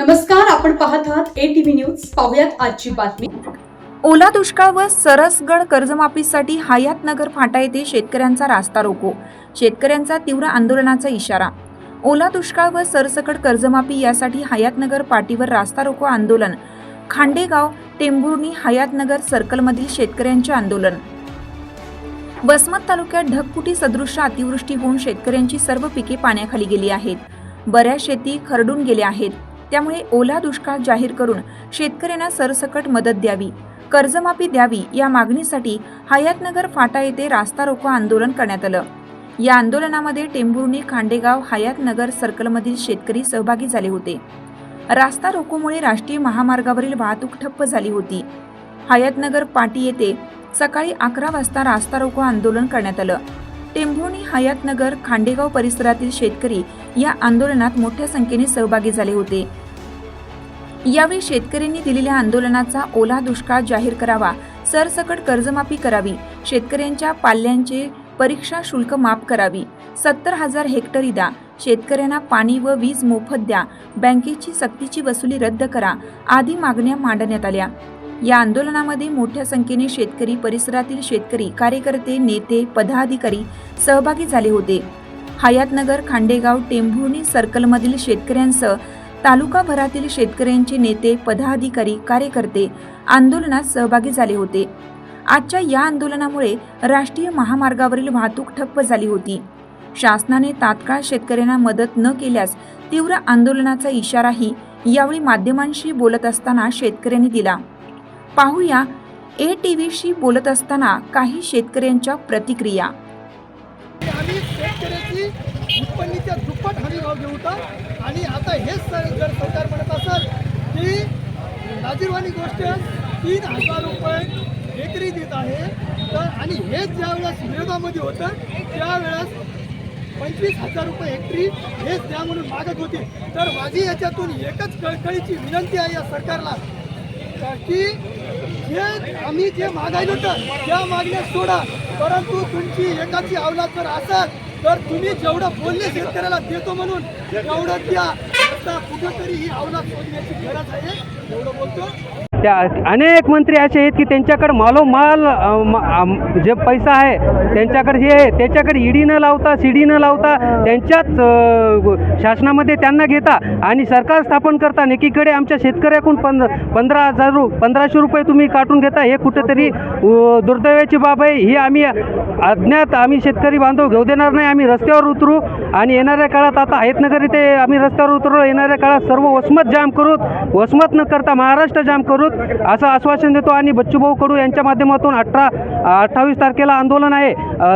नमस्कार आपण पाहत आहात ए टीव्ही न्यूज पाहुयात आजची बातमी. ओला दुष्काळ व सरसगड कर्जमाफीसाठी हयातनगर फाटा येथे शेतकऱ्यांचा रास्ता रोको. शेतकऱ्यांचा तीव्र आंदोलनाचा इशारा. ओला दुष्काळ व सरसकट कर्जमाफी यासाठी हयातनगर पाटीवर रास्ता रोको आंदोलन. खांडेगाव टेंभुर्णी हयातनगर सर्कलमधील शेतकऱ्यांचे आंदोलन. वसमत तालुक्यात ढगफुटी सदृश अतिवृष्टी होऊन शेतकऱ्यांची सर्व पिके पाण्याखाली गेली आहेत. बऱ्याच शेती खरडून गेल्या आहेत. त्यामुळे ओला दुष्काळ जाहीर करून शेतकऱ्यांना सरसकट मदत द्यावी कर्जमाफी द्यावी या मागणीसाठी हयातनगर फाटा येथे रास्ता रोको आंदोलन करण्यात आलं. या आंदोलनामध्ये टेंभुर्णी खांडेगाव हयातनगर सर्कलमधील शेतकरी सहभागी झाले होते. रास्ता रोकोमुळे राष्ट्रीय महामार्गावरील वाहतूक ठप्प झाली होती. हयातनगर पाटी येथे सकाळी अकरा वाजता रास्ता रोको आंदोलन करण्यात आलं. टेंभुर्णी हयातनगर खांडेगाव परिसरातील शेतकरी या आंदोलनात मोठ्या संख्येने सहभागी झाले होते. यावेळी शेतकऱ्यांनी दिलेल्या आंदोलनाचा ओला दुष्काळ जाहीर करावा सरसकट कर्जमाफी करावी शेतकऱ्यांच्या पाल्यांचे परीक्षा शुल्क माफ करावी सत्तर हजार हेक्टरी द्या शेतकऱ्यांना पाणी व वीज मोफत द्या बँकेची सक्तीची वसुली रद्द करा आदी मागण्या मांडण्यात आल्या. या आंदोलनामध्ये मोठ्या संख्येने शेतकरी परिसरातील शेतकरी कार्यकर्ते नेते पदाधिकारी सहभागी झाले होते. हयातनगर खांडेगाव टेंभुर्णी सर्कलमधील शेतकऱ्यांसह तालुकाभरातील शेतकऱ्यांचे नेते पदाधिकारी कार्यकर्ते आंदोलनात सहभागी झाले होते. आजच्या या आंदोलनामुळे राष्ट्रीय महामार्गावरील वाहतूक ठप्प झाली होती. शासनाने तात्काळ शेतकऱ्यांना मदत न केल्यास तीव्र आंदोलनाचा इशाराही यावेळी माध्यमांशी बोलत असताना शेतकऱ्यांनी दिला. पाहूया ए टी व्हीशी बोलत असताना काही शेतकऱ्यांच्या प्रतिक्रिया. हमी भाव घेऊ होता. आणि आता हेच जर सरकार म्हणत असेल की लाजीरवाणी गोष्ट तीन हजार रुपये एकरी देत आहे तर आणि हेच ज्या वेळेस विरोधामध्ये होतं त्यावेळेस पंचवीस हजार रुपये हेक्टरी हेच द्या म्हणून मागत होते. तर माझी याच्यातून एकच कळकळीची विनंती आहे या सरकारला की जे आम्ही जे मागायलो होतं त्या मागण्या सोडा. परंतु तुमची एकाची अवलाद जर असाल तर तुम्ही जेवढं बोलले शेतकऱ्याला देतो म्हणून तेवढं द्या. आता कुठंतरी ही अवलाद शोधण्याची गरज आहे. एवढं बोलतो. त्या अनेक मंत्री असे आहेत की त्यांच्याकडे मालोमाल जे पैसा आहे त्यांच्याकडे हे आहे त्याच्याकडे ईडी न लावता सीडी न लावता त्यांच्याच शासनामध्ये त्यांना घेता आणि सरकार स्थापन करता. एकीकडे आमच्या शेतकऱ्याकडून पंध पंधरा हजार रु पंधराशे रुपये तुम्ही काटून घेता हे कुठेतरी दुर्दैवाची बाब आहे. ही आम्ही अज्ञात आम्ही शेतकरी बांधव घेऊ देणार नाही. आम्ही रस्त्यावर उतरू आणि येणाऱ्या काळात आता आहेतनगर इथे आम्ही रस्त्यावर उतरू येणाऱ्या काळात सर्व वसमत जाम करू वसमत न करता महाराष्ट्र जाम करू असं आश्वासन देतो आणि बच्चूभाऊ कडू यांच्या माध्यमातून अठरा अठ्ठावीस तारखेला आंदोलन आहे.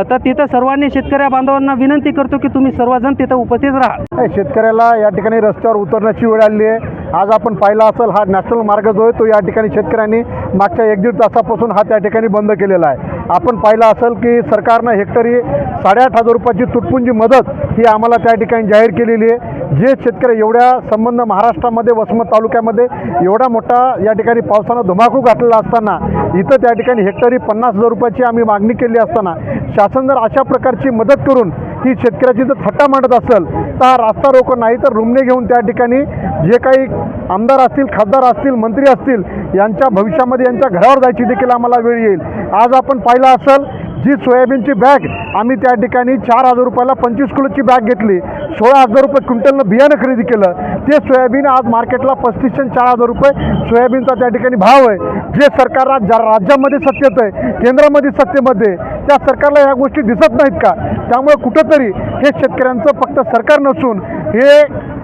तर तिथं सर्वांनी शेतकऱ्या बांधवांना विनंती करतो की तुम्ही सर्वजण तिथं उपस्थित राहा. शेतकऱ्याला या ठिकाणी रस्त्यावर उतरण्याची वेळ आली आहे. आज आपण पाहिला असेल हा नॅशनल मार्ग जो आहे तो या ठिकाणी शेतकऱ्यांनी मागच्या एक दीड तासापासून हा त्या ठिकाणी बंद केलेला आहे. आपण पाहिलं असेल की सरकारनं हेक्टरी साडेआठ हजार रुपयाची तुटपुंजी मदत ही आम्हाला त्या ठिकाणी जाहीर केलेली आहे. जे शेतकरी एवढ्या संबंध महाराष्ट्रामध्ये वसमत तालुक्यामध्ये एवढा मोठा या ठिकाणी पावसानं धुमाकूळ घातलेला असताना इथं त्या ठिकाणी हेक्टरी पन्नास हजार रुपयाची आम्ही मागणी केली असताना शासन जर अशा प्रकारची मदत करून ही शेतकऱ्याची जर थट्टा मांडत असेल तर रास्ता रोको नाही तर रुमणे घेऊन त्या ठिकाणी जे काही आमदार असतील खासदार असतील मंत्री असतील यांच्या भविष्यामध्ये यांच्या घरावर जायची देखील आम्हाला वेळ येईल. आज आपण पाहिलं असेल जी सोयाबीनची बॅग आम्ही त्या ठिकाणी चार हजार रुपयाला पंचवीस किलोची बॅग घेतली. सोळा हजार रुपये क्विंटलनं बियाणं खरेदी केलं. ते सोयाबीन आज मार्केटला पस्तीसशे चार हजार रुपये सोयाबीनचा त्या ठिकाणी भाव आहे. जे सरकार ज्या राज्यामध्ये सत्तेत आहे केंद्रामध्ये सत्तेमध्ये त्या सरकारला ह्या गोष्टी दिसत नाहीत का? त्यामुळे कुठंतरी हे शेतकऱ्यांचं फक्त सरकार नसून हे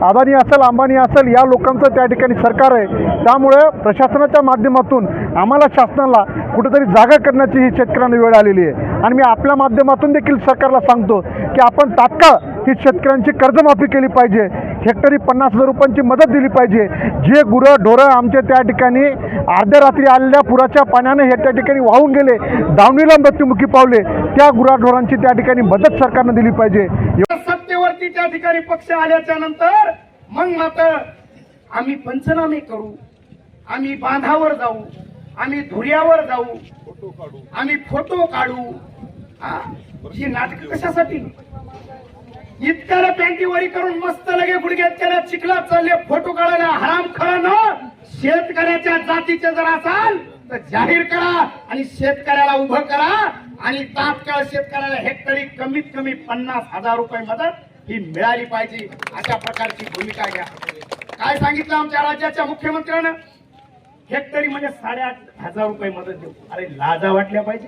अदानी असेल अंबानी असेल या लोकांचं त्या ठिकाणी सरकार आहे. त्यामुळे प्रशासनाच्या माध्यमातून आम्हाला शासनाला कुठेतरी जागा करण्याची ही शेतकऱ्यांना वेळ आलेली आहे. आणि मी आपल्या माध्यमातून देखील सरकारला सांगतो की आपण तात्काळ ही शेतकऱ्यांची कर्जमाफी केली पाहिजे. हेक्टरी पन्नास हजार रुपयांची मदत दिली पाहिजे. जे गुरं ढोरं आमचे त्या ठिकाणी अर्ध्या रात्री आलेल्या पुराच्या पाण्याने हे त्या ठिकाणी वाहून गेले दावणीला मृत्युमुखी पावले त्या गुराढोरांची त्या ठिकाणी मदत सरकारनं दिली पाहिजे. सत्तेवरती त्या ठिकाणी पक्ष आल्याच्यानंतर मग मात्र आम्ही पंचनामे करू आम्ही बांधावर जाऊ आम्ही धुऱ्यावर जाऊ आम्ही फोटो काढू. हा, ही नाटक कशासाठी? इतक्याला पॅन्टीवरी करून मस्त लगे गुडघ्यात केल्या चिखलात चालले फोटो काढायला. हराम खरं न शेतकऱ्याच्या जातीचे जर असाल तर जाहीर करा आणि शेतकऱ्याला उभं करा आणि तात्काळ शेतकऱ्याला हेक्टरी कमीत कमी पन्नास हजार रुपये मदत ही मिळाली पाहिजे. अशा प्रकारची भूमिका घ्या. काय सांगितलं आमच्या राज्याच्या मुख्यमंत्र्यानं? हेक्टरी म्हणजे साडेआठ हजार रुपये मदत देऊ. अरे लाजा वाटल्या पाहिजे.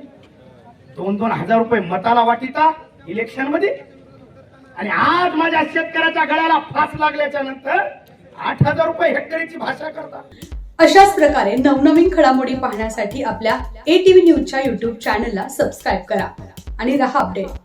दोन दोन हजार रुपये मताला वाटिता इलेक्शनमध्ये आणि आज माझ्या शेतकऱ्याच्या गळ्याला फास लागल्याच्या नंतर आठ हजार रुपये हेक्टरीची भाषा करतात. अशाच प्रकारे नवनवीन घडामोडी पाहण्यासाठी आपल्या ए टीव्ही न्यूजच्या युट्यूब चॅनलला सबस्क्राईब करा आणि रहा अपडेट